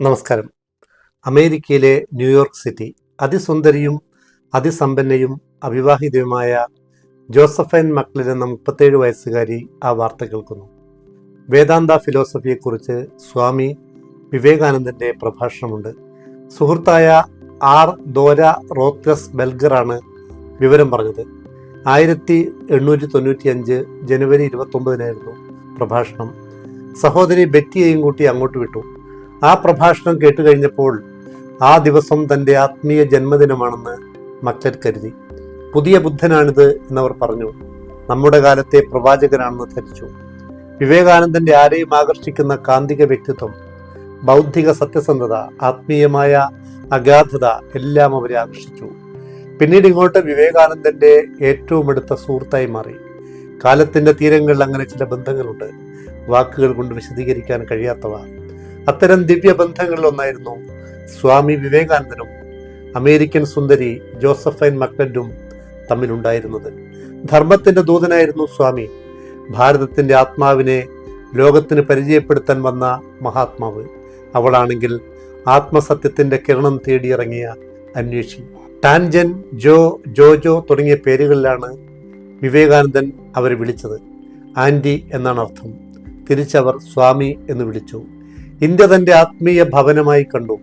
നമസ്കാരം. അമേരിക്കയിലെ New York city അതിസുന്ദരിയും അതിസമ്പന്നയും അവിവാഹിതയുമായ ജോസഫൈൻ മക്ലിൻ എന്ന മുപ്പത്തേഴ് വയസ്സുകാരി ആ വാർത്ത കേൾക്കുന്നു. വേദാന്ത ഫിലോസഫിയെക്കുറിച്ച് സ്വാമി വിവേകാനന്ദന്റെ പ്രഭാഷണമുണ്ട്. സുഹൃത്തായ ആർ ദോര റോത്രസ് ബെൽഗറാണ് വിവരം പറഞ്ഞത്. ആയിരത്തി എണ്ണൂറ്റി തൊണ്ണൂറ്റി അഞ്ച് ജനുവരി ഇരുപത്തൊമ്പതിനായിരുന്നു പ്രഭാഷണം. സഹോദരി ബെറ്റിയെയും കൂട്ടി അങ്ങോട്ട് വിട്ടു. ആ പ്രഭാഷണം കേട്ട് കഴിഞ്ഞപ്പോൾ ആ ദിവസം തന്റെ ആത്മീയ ജന്മദിനമാണെന്ന് മക്ലർ കരുതി. പുതിയ ബുദ്ധനാണിത് എന്നവർ പറഞ്ഞു നമ്മുടെ കാലത്തെ പ്രവാചകനാണെന്ന് ധരിച്ചു. വിവേകാനന്ദന്റെ ആരെയും ആകർഷിക്കുന്ന കാന്തിക വ്യക്തിത്വം ബൗദ്ധിക സത്യസന്ധത ആത്മീയമായ അഗാധത എല്ലാം അവരെ ആകർഷിച്ചു. പിന്നീട് ഇങ്ങോട്ട് വിവേകാനന്ദന്റെ ഏറ്റവും അടുത്ത സുഹൃത്തായി മാറി. കാലത്തിന്റെ തീരങ്ങളിൽ അങ്ങനെ ചില ബന്ധങ്ങളുണ്ട്. വാക്കുകൾ കൊണ്ട് വിശദീകരിക്കാൻ കഴിയാത്തവ അത്തരം ദിവ്യ ബന്ധങ്ങളിൽ ഒന്നായിരുന്നു സ്വാമി വിവേകാനന്ദനും അമേരിക്കൻ സുന്ദരി ജോസഫൈൻ മക്ലൻഡും തമ്മിലുണ്ടായിരുന്നത്. ധർമ്മത്തിന്റെ ദൂതനായിരുന്നു സ്വാമി. ഭാരതത്തിന്റെ ആത്മാവിനെ ലോകത്തിന് പരിചയപ്പെടുത്താൻ വന്ന മഹാത്മാവ്. അവളാണെങ്കിൽ ആത്മസത്യത്തിന്റെ കിരണം തേടിയിറങ്ങിയ അന്വേഷി. ടാൻജൻ ജോ ജോജോ തുടങ്ങിയ പേരുകളിലാണ് വിവേകാനന്ദൻ അവരെ വിളിച്ചത്. ആന്റി എന്നാണ് അർത്ഥം. തിരിച്ചവർ സ്വാമി എന്ന് വിളിച്ചു. ഇന്ത്യ തന്റെ ആത്മീയ ഭവനമായി കണ്ടു.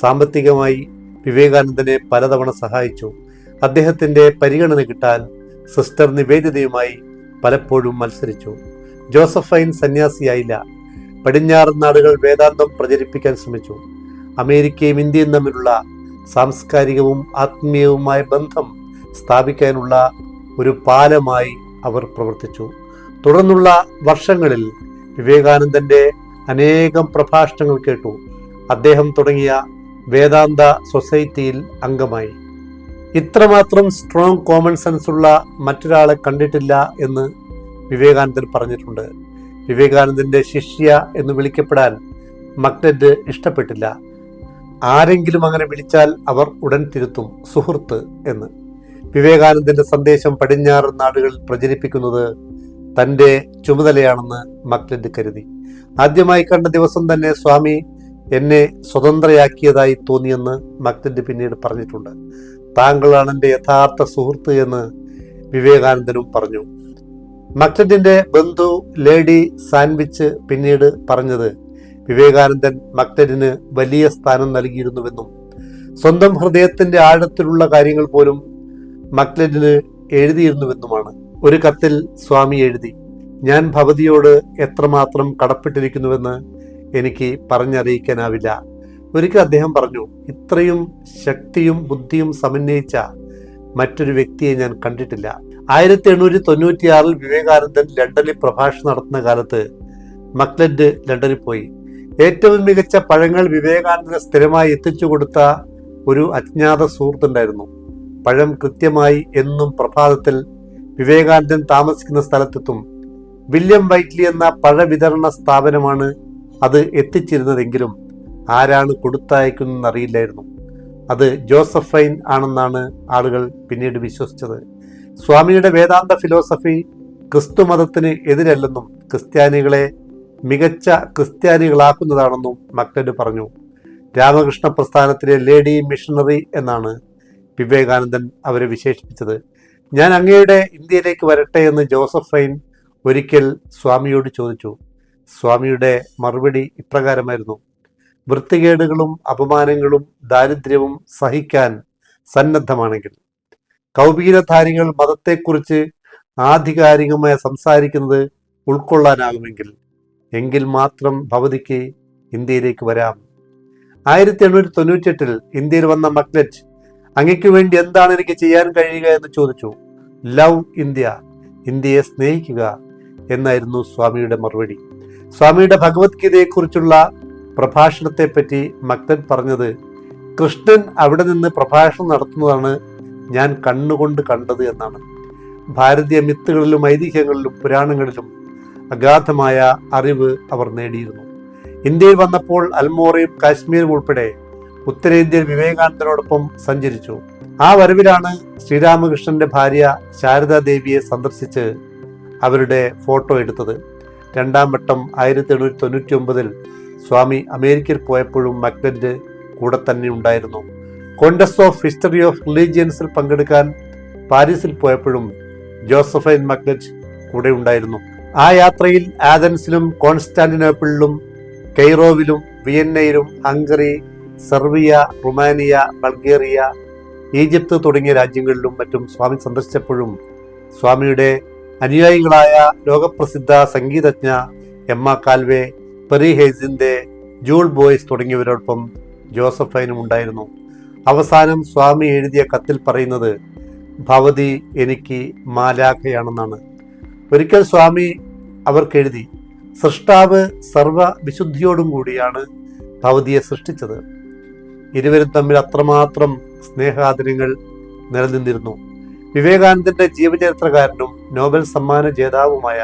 സാമ്പത്തികമായി വിവേകാനന്ദനെ പലതവണ സഹായിച്ചു. അദ്ദേഹത്തിന്റെ പരിഗണന കിട്ടാൻ സിസ്റ്റർ നിവേദിതയുമായി പലപ്പോഴും മത്സരിച്ചു. ജോസഫൈൻ സന്യാസിയായില്ല. പടിഞ്ഞാറൻ നാടുകൾ വേദാന്തം പ്രചരിപ്പിക്കാൻ ശ്രമിച്ചു. അമേരിക്കയും ഇന്ത്യയും തമ്മിലുള്ള സാംസ്കാരികവും ആത്മീയവുമായ ബന്ധം സ്ഥാപിക്കാനുള്ള ഒരു പാലമായി അവർ പ്രവർത്തിച്ചു. തുടർന്നുള്ള വർഷങ്ങളിൽ വിവേകാനന്ദന്റെ അനേകം പ്രഭാഷണങ്ങൾ കേട്ടു. അദ്ദേഹം തുടങ്ങിയ വേദാന്ത സൊസൈറ്റിയിൽ അംഗമായി. ഇത്രമാത്രം സ്ട്രോങ് കോമൺ സെൻസ് ഉള്ള മറ്റൊരാളെ കണ്ടിട്ടില്ല എന്ന് വിവേകാനന്ദൻ പറഞ്ഞിട്ടുണ്ട്. വിവേകാനന്ദന്റെ ശിഷ്യ എന്ന് വിളിക്കപ്പെടാൻ മക്നറ്റ് ഇഷ്ടപ്പെട്ടില്ല. ആരെങ്കിലും അങ്ങനെ വിളിച്ചാൽ അവർ ഉടൻ തിരുത്തും സുഹൃത്ത് എന്ന്. വിവേകാനന്ദന്റെ സന്ദേശം പടിഞ്ഞാറൻ നാടുകളിൽ പ്രചരിപ്പിക്കുന്നത് തന്റെ ചുമതലയാണെന്ന് മക്ലിൻഡ് കരുതി. ആദ്യമായി കണ്ട ദിവസം തന്നെ സ്വാമി എന്നെ സ്വതന്ത്രയാക്കിയതായി തോന്നിയെന്ന് മക്ലിൻഡ് പിന്നീട് പറഞ്ഞിട്ടുണ്ട്. താങ്കളാണ് എന്റെ യഥാർത്ഥ സുഹൃത്ത് എന്ന് വിവേകാനന്ദനും പറഞ്ഞു. മക്ലിൻഡിന്റെ ബന്ധു ലേഡി സാൻവിച്ച് പിന്നീട് പറഞ്ഞത് വിവേകാനന്ദൻ മക്ലിന് വലിയ സ്ഥാനം നൽകിയിരുന്നുവെന്നും സ്വന്തം ഹൃദയത്തിന്റെ ആഴത്തിലുള്ള കാര്യങ്ങൾ പോലും മക്ലിന് എഴുതിയിരുന്നുവെന്നുമാണ്. ഒരു കത്തിൽ സ്വാമി എഴുതി. ഞാൻ ഭവതിയോട് എത്രമാത്രം കടപ്പെട്ടിരിക്കുന്നുവെന്ന് എനിക്ക് പറഞ്ഞറിയിക്കാനാവില്ല. ഒരിക്കൽ അദ്ദേഹം പറഞ്ഞു ഇത്രയും ശക്തിയും ബുദ്ധിയും സമന്വയിച്ച മറ്റൊരു വ്യക്തിയെ ഞാൻ കണ്ടിട്ടില്ല. ആയിരത്തി എണ്ണൂറ്റി തൊണ്ണൂറ്റിയാറിൽ വിവേകാനന്ദൻ ലണ്ടനിൽ പ്രഭാഷണം നടത്തുന്ന കാലത്ത് മക്ലൻഡ് ലണ്ടനിൽ പോയി. ഏറ്റവും മികച്ച പഴങ്ങൾ വിവേകാനന്ദന് സ്ഥിരമായി എത്തിച്ചു കൊടുത്ത ഒരു അജ്ഞാത സുഹൃത്തുണ്ടായിരുന്നു. പഴം കൃത്യമായി എന്നും പ്രഭാതത്തിൽ വിവേകാനന്ദൻ താമസിക്കുന്ന സ്ഥലത്തെത്തും വില്യം വൈറ്റ്ലി എന്ന പഴവിതരണ സ്ഥാപനമാണ് അത് എത്തിച്ചിരുന്നതെങ്കിലും ആരാണ് കൊടുത്തയക്കുന്നതെന്ന് അറിയില്ലായിരുന്നു അത് ജോസഫൈൻ ആണെന്നാണ് ആളുകൾ പിന്നീട് വിശ്വസിച്ചത്. സ്വാമിയുടെ വേദാന്ത ഫിലോസഫി ക്രിസ്തു മതത്തിന് എതിരല്ലെന്നും ക്രിസ്ത്യാനികളെ മികച്ച ക്രിസ്ത്യാനികളാക്കുന്നതാണെന്നും മക്ലഡ് പറഞ്ഞു. രാമകൃഷ്ണ പ്രസ്ഥാനത്തിലെ ലേഡി മിഷണറി എന്നാണ് വിവേകാനന്ദൻ അവരെ വിശേഷിപ്പിച്ചത്. ഞാൻ അങ്ങയുടെ ഇന്ത്യയിലേക്ക് വരട്ടെ എന്ന് ജോസഫൈൻ ഒരിക്കൽ സ്വാമിയോട് ചോദിച്ചു സ്വാമിയുടെ മറുപടി ഇപ്രകാരമായിരുന്നു. വൃത്തികേടുകളും അപമാനങ്ങളും ദാരിദ്ര്യവും സഹിക്കാൻ സന്നദ്ധമാണെങ്കിൽ. കൗപീരധാരികൾ മതത്തെക്കുറിച്ച് ആധികാരികമായി സംസാരിക്കുന്നത് ഉൾക്കൊള്ളാനാകുമെങ്കിൽ എങ്കിൽ മാത്രം ഭവതിക്ക് ഇന്ത്യയിലേക്ക് വരാം. ആയിരത്തി എണ്ണൂറ്റി തൊണ്ണൂറ്റിയെട്ടിൽ ഇന്ത്യയിൽ വന്ന മക്ലറ്റ് അങ്ങയ്ക്ക് വേണ്ടി എന്താണ് എനിക്ക് ചെയ്യാൻ കഴിയുക? എന്ന് ചോദിച്ചു. Love India. ഇന്ത്യയെ സ്നേഹിക്കുക. എന്നായിരുന്നു സ്വാമിയുടെ മറുപടി. സ്വാമിയുടെ ഭഗവത്ഗീതയെക്കുറിച്ചുള്ള പ്രഭാഷണത്തെപ്പറ്റി മക്തൻ പറഞ്ഞത് കൃഷ്ണൻ അവിടെ നിന്ന് പ്രഭാഷണം നടത്തുന്നതാണ് ഞാൻ കണ്ണുകൊണ്ട് കണ്ടത് എന്നാണ്. ഭാരതീയ മിത്തുകളിലും ഐതിഹ്യങ്ങളിലും പുരാണങ്ങളിലും അഗാധമായ അറിവ് അവർ നേടിയിരുന്നു. ഇന്ത്യയിൽ വന്നപ്പോൾ അൽമോറയും കാശ്മീരും ഉൾപ്പെടെ ഉത്തരേന്ത്യയിൽ വിവേകാനന്ദനോടൊപ്പം സഞ്ചരിച്ചു. ആ വരവിലാണ് ശ്രീരാമകൃഷ്ണന്റെ ഭാര്യ ശാരദാദേവിയെ സന്ദർശിച്ച് അവരുടെ ഫോട്ടോ എടുത്തത്. രണ്ടാം വട്ടം ആയിരത്തി എണ്ണൂറ്റി തൊണ്ണൂറ്റി ഒമ്പതിൽ സ്വാമി അമേരിക്കയിൽ പോയപ്പോഴും മക്ഡന്റ് കൂടെ തന്നെ ഉണ്ടായിരുന്നു. കോൺഗ്രസ് ഓഫ് ഹിസ്റ്ററി ഓഫ് റിലീജിയൻസിൽ പങ്കെടുക്കാൻ പാരീസിൽ പോയപ്പോഴും ജോസഫൈൻ മക്ഡറ്റ് കൂടെ ഉണ്ടായിരുന്നു. ആ യാത്രയിൽ ആഥൻസിലും കോൺസ്റ്റാന്റിനോപ്പിളിലും കെയ്റോവിലും വിയന്നയിലും Hungary Serbia Rumania Bulgaria Egypt തുടങ്ങിയ രാജ്യങ്ങളിലും മറ്റും സ്വാമി സന്ദർശിച്ചപ്പോഴും സ്വാമിയുടെ അനുയായികളായ ലോകപ്രസിദ്ധ സംഗീതജ്ഞ എം ആ കാൽവെ പെറി ഹെയ്സിന്റെ ജൂൾ ബോയ്സ് തുടങ്ങിയവരോടൊപ്പം ജോസഫൈനും ഉണ്ടായിരുന്നു. അവസാനം സ്വാമി എഴുതിയ കത്തിൽ പറയുന്നത് ഭവതി എനിക്ക് മാലാഖയാണെന്നാണ്. ഒരിക്കൽ സ്വാമി അവർക്കെഴുതി സൃഷ്ടാവ് സർവ വിശുദ്ധിയോടും കൂടിയാണ് ഭവതിയെ സൃഷ്ടിച്ചത്. ഇരുവരും തമ്മിൽ അത്രമാത്രം സ്നേഹാദരങ്ങൾ നിലനിന്നിരുന്നു. വിവേകാനന്ദന്റെ ജീവചരിത്രകാരനും നോബൽ സമ്മാന ജേതാവുമായ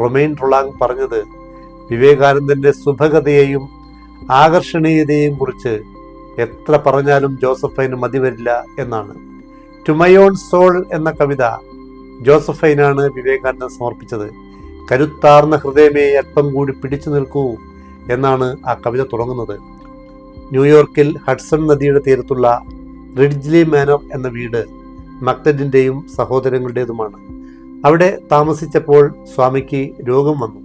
റൊമൈൻ റുളാങ് പറഞ്ഞത് വിവേകാനന്ദന്റെ സുഭഗതയെയും ആകർഷണീയതയെയും കുറിച്ച് എത്ര പറഞ്ഞാലും ജോസഫൈന് മതിവരില്ല എന്നാണ്. ടുമയോൺ സോൾ എന്ന കവിത ജോസഫൈനാണ് വിവേകാനന്ദൻ സമർപ്പിച്ചത്. കരുത്താർന്ന ഹൃദയമേ അല്പം കൂടി പിടിച്ചു നിൽക്കൂ എന്നാണ് ആ കവിത തുടങ്ങുന്നത്. ന്യൂയോർക്കിൽ ഹഡ്സൺ നദിയുടെ തീരത്തുള്ള റിഡ്ജ്ലി മാനർ എന്ന വീട് മക്ടഡിന്റെയും സഹോദരങ്ങളുടേതുമാണ്. അവിടെ താമസിച്ചപ്പോൾ സ്വാമിക്ക് രോഗം വന്നു.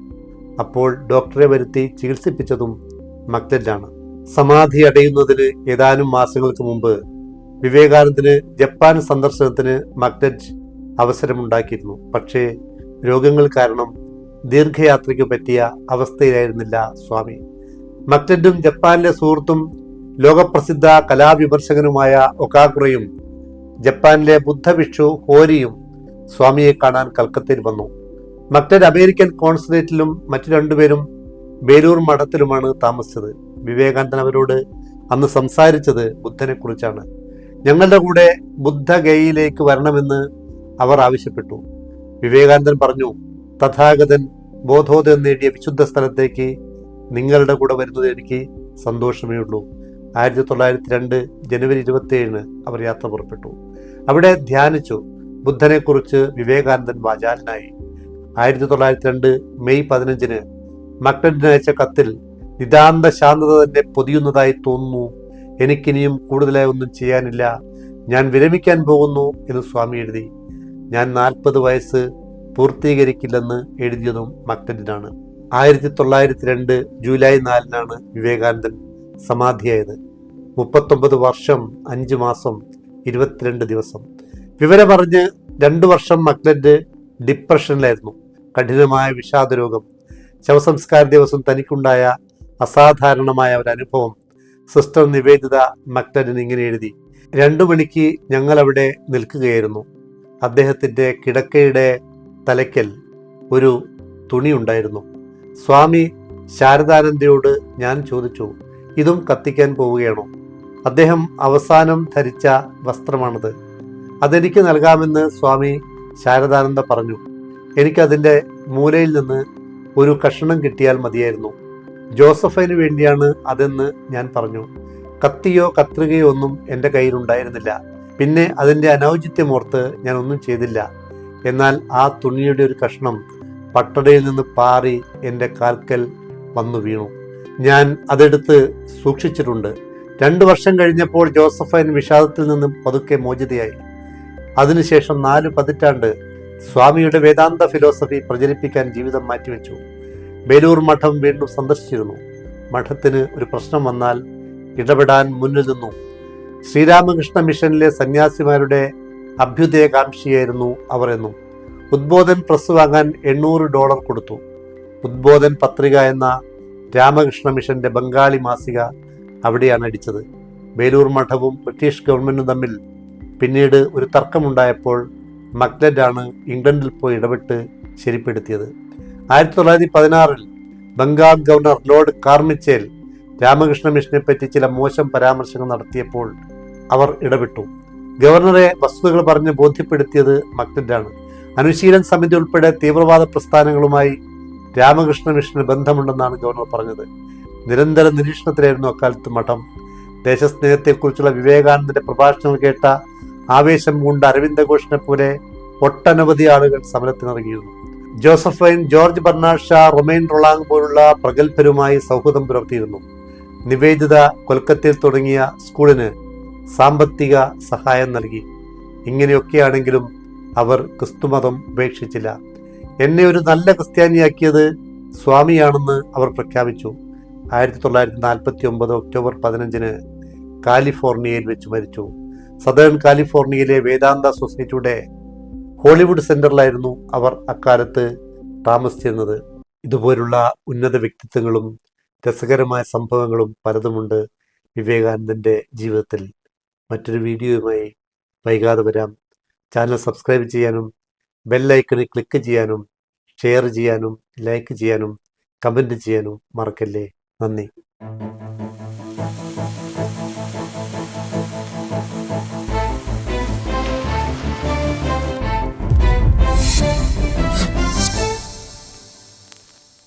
അപ്പോൾ ഡോക്ടറെ വരുത്തി ചികിത്സിപ്പിച്ചതും മക്ടഡാണ് സമാധി അടയുന്നതിന് ഏതാനും മാസങ്ങൾക്ക് മുമ്പ് വിവേകാനന്ദന് ജപ്പാൻ സന്ദർശനത്തിന് മക്ടഡ് അവസരമുണ്ടാക്കിയിരുന്നു. പക്ഷേ രോഗങ്ങൾ കാരണം ദീർഘയാത്രയ്ക്ക് പറ്റിയ അവസ്ഥയിലായിരുന്നില്ല സ്വാമി. മക്ടഡും ജപ്പാനിലെ സുഹൃത്തും ലോകപ്രസിദ്ധ കലാവിമർശകനുമായ ഒക്കാക്കുറയും ജപ്പാനിലെ ബുദ്ധഭിക്ഷു ഹോരിയും സ്വാമിയെ കാണാൻ കൽക്കത്തയിൽ വന്നു. മറ്റൊരു അമേരിക്കൻ കോൺസുലേറ്റിലും മറ്റു രണ്ടുപേരും ബേലൂർ മഠത്തിലുമാണ് താമസിച്ചത്. വിവേകാനന്ദൻ അവരോട് അന്ന് സംസാരിച്ചത് ബുദ്ധനെ കുറിച്ചാണ്. ഞങ്ങളുടെ കൂടെ ബുദ്ധഗയയിലേക്ക് വരണമെന്ന് അവർ ആവശ്യപ്പെട്ടു. വിവേകാനന്ദൻ പറഞ്ഞു തഥാഗതൻ ബോധോദയം നേടിയ വിശുദ്ധ സ്ഥലത്തേക്ക് നിങ്ങളുടെ കൂടെ വരുന്നത് എനിക്ക് സന്തോഷമേ ഉള്ളൂ. ആയിരത്തി തൊള്ളായിരത്തി രണ്ട് ജനുവരി ഇരുപത്തി ഏഴിന് അവർ യാത്ര പുറപ്പെട്ടു. അവിടെ ധ്യാനിച്ചു. ബുദ്ധനെക്കുറിച്ച് വിവേകാനന്ദൻ വാചാലനായി. ആയിരത്തി തൊള്ളായിരത്തി രണ്ട് മെയ് പതിനഞ്ചിന് മക്ടഡിന് അയച്ച കത്തിൽ നിതാന്ത ശാന്തത തന്നെ പൊതിയുന്നതായി തോന്നുന്നു. എനിക്കിനിയും കൂടുതലായി ഒന്നും ചെയ്യാനില്ല. ഞാൻ വിരമിക്കാൻ പോകുന്നു എന്ന് സ്വാമി എഴുതി. ഞാൻ നാൽപ്പത് വയസ്സ് പൂർത്തീകരിക്കില്ലെന്ന് എഴുതിയതും മക്ടഡിനാണ് ആയിരത്തി തൊള്ളായിരത്തി രണ്ട് ജൂലൈ നാലിനാണ് വിവേകാനന്ദൻ സമാധിയായത്. മുപ്പത്തൊമ്പത് വർഷം അഞ്ച് മാസം ഇരുപത്തിരണ്ട് ദിവസം. വിവരമറിഞ്ഞ് രണ്ടു വർഷം മക്ലഡ് ഡിപ്രഷനിലായിരുന്നു. കഠിനമായ വിഷാദരോഗം ശവസംസ്കാര ദിവസം തനിക്കുണ്ടായ അസാധാരണമായ ഒരു അനുഭവം സിസ്റ്റർ നിവേദിത മക്ലഡിന് ഇങ്ങനെ എഴുതി. രണ്ടു മണിക്ക് ഞങ്ങൾ അവിടെ നിൽക്കുകയായിരുന്നു. അദ്ദേഹത്തിന്റെ കിടക്കയുടെ തലയ്ക്കൽ ഒരു തുണി ഉണ്ടായിരുന്നു. സ്വാമി ശാരദാനന്ദയോട് ഞാൻ ചോദിച്ചു ഇതും കത്തിക്കാൻ പോവുകയാണോ? അദ്ദേഹം അവസാനം ധരിച്ച വസ്ത്രമാണത്. അതെനിക്ക് നൽകാമെന്ന് സ്വാമി ശാരദാനന്ദ പറഞ്ഞു. എനിക്കതിന്റെ മൂലയിൽ നിന്ന് ഒരു കഷ്ണം കിട്ടിയാൽ മതിയായിരുന്നു. ജോസഫൈന് വേണ്ടിയാണ് അതെന്ന് ഞാൻ പറഞ്ഞു. കത്തിയോ കത്രികയോ ഒന്നും എന്റെ കയ്യിലുണ്ടായിരുന്നില്ല. പിന്നെ അതിന്റെ അനൗചിത്യമോർത്ത് ഞാൻ ഒന്നും ചെയ്തില്ല. എന്നാൽ ആ തുണിയുടെ ഒരു കഷ്ണം പട്ടടയിൽ നിന്ന് പാറി എന്റെ കാൽക്കൽ വന്നു വീണു. ഞാൻ അതെടുത്ത് സൂക്ഷിച്ചിട്ടുണ്ട്. രണ്ടു വർഷം കഴിഞ്ഞപ്പോൾ ജോസഫൈൻ വിഷാദത്തിൽ നിന്നും പതുക്കെ മോചിതയായി. അതിനുശേഷം നാല് പതിറ്റാണ്ട് സ്വാമിയുടെ വേദാന്ത ഫിലോസഫി പ്രചരിപ്പിക്കാൻ ജീവിതം മാറ്റിവെച്ചു. ബേലൂർ മഠം വീണ്ടും സന്ദർശിച്ചിരുന്നു. മഠത്തിന് ഒരു പ്രശ്നം വന്നാൽ ഇടപെടാൻ മുന്നിൽ നിന്നു. ശ്രീരാമകൃഷ്ണ മിഷനിലെ സന്യാസിമാരുടെ അഭ്യുദയകാംക്ഷിയായിരുന്നു അവർ എന്നും. ഉദ്ബോധൻ പ്രസ് വാങ്ങാൻ എണ്ണൂറ് ഡോളർ കൊടുത്തു. ഉദ്ബോധൻ പത്രിക എന്ന രാമകൃഷ്ണ മിഷന്റെ ബംഗാളി മാസിക അവിടെയാണ് അടിച്ചത്. ബേലൂർ മഠവും ബ്രിട്ടീഷ് ഗവൺമെന്റും തമ്മിൽ പിന്നീട് ഒരു തർക്കമുണ്ടായപ്പോൾ മക്ലറ്റാണ് ഇംഗ്ലണ്ടിൽ പോയി ഇടപെട്ട് ശരിപ്പെടുത്തിയത്. ആയിരത്തി തൊള്ളായിരത്തി പതിനാറിൽ Bengal governor lord Carmichael Ramakrishna മിഷനെ പറ്റി ചില മോശം പരാമർശങ്ങൾ നടത്തിയപ്പോൾ അവർ ഇടപെട്ടു. ഗവർണറെ വസ്തുതകൾ പറഞ്ഞ് ബോധ്യപ്പെടുത്തിയത് മക്ലറ്റാണ് അനുശീലൻ സമിതി ഉൾപ്പെടെ തീവ്രവാദ പ്രസ്ഥാനങ്ങളുമായി രാമകൃഷ്ണ മിഷന് ബന്ധമുണ്ടെന്നാണ് ഗവർണർ പറഞ്ഞത്. നിരന്തര നിരീക്ഷണത്തിലായിരുന്നു അക്കാലത്ത് മഠം. ദേശസ്നേഹത്തെക്കുറിച്ചുള്ള വിവേകാനന്ദന്റെ പ്രഭാഷണങ്ങൾ കേട്ട ആവേശം കൊണ്ട് അരവിന്ദ ഘോഷിനെ പോലെ ഒട്ടനവധി ആളുകൾ സമരത്തിനിറങ്ങിയിരുന്നു. Josephine George Bernard Shaw Romain Rolland പോലുള്ള പ്രഗത്ഭരുമായി സൗഹൃദം പുലർത്തിയിരുന്നു. നിവേദിത കൊൽക്കത്തയിൽ തുടങ്ങിയ സ്കൂളിന് സാമ്പത്തിക സഹായം നൽകി. ഇങ്ങനെയൊക്കെയാണെങ്കിലും അവർ ക്രിസ്തുമതം ഉപേക്ഷിച്ചില്ല. എന്നെ ഒരു നല്ല ക്രിസ്ത്യാനിയാക്കിയത് സ്വാമിയാണെന്ന് അവർ പ്രഖ്യാപിച്ചു. ആയിരത്തി തൊള്ളായിരത്തി നാൽപ്പത്തി ഒമ്പത് ഒക്ടോബർ പതിനഞ്ചിന് കാലിഫോർണിയയിൽ വെച്ച് മരിച്ചു. സദേൺ കാലിഫോർണിയയിലെ വേദാന്ത സൊസൈറ്റിയുടെ ഹോളിവുഡ് സെന്ററിലായിരുന്നു അവർ അക്കാലത്ത് താമസിച്ചിരുന്നത്. ഇതുപോലുള്ള ഉന്നത വ്യക്തിത്വങ്ങളും രസകരമായ സംഭവങ്ങളും പലതുമുണ്ട് വിവേകാനന്ദന്റെ ജീവിതത്തിൽ. മറ്റൊരു വീഡിയോയുമായി വൈകാതെ വരാം. ചാനൽ സബ്സ്ക്രൈബ് ചെയ്യാനും ബെല്ലൈക്കണിൽ ക്ലിക്ക് ചെയ്യാനും ഷെയർ ചെയ്യാനും ലൈക്ക് ചെയ്യാനും കമന്റ് ചെയ്യാനും മറക്കല്ലേ. നന്ദി.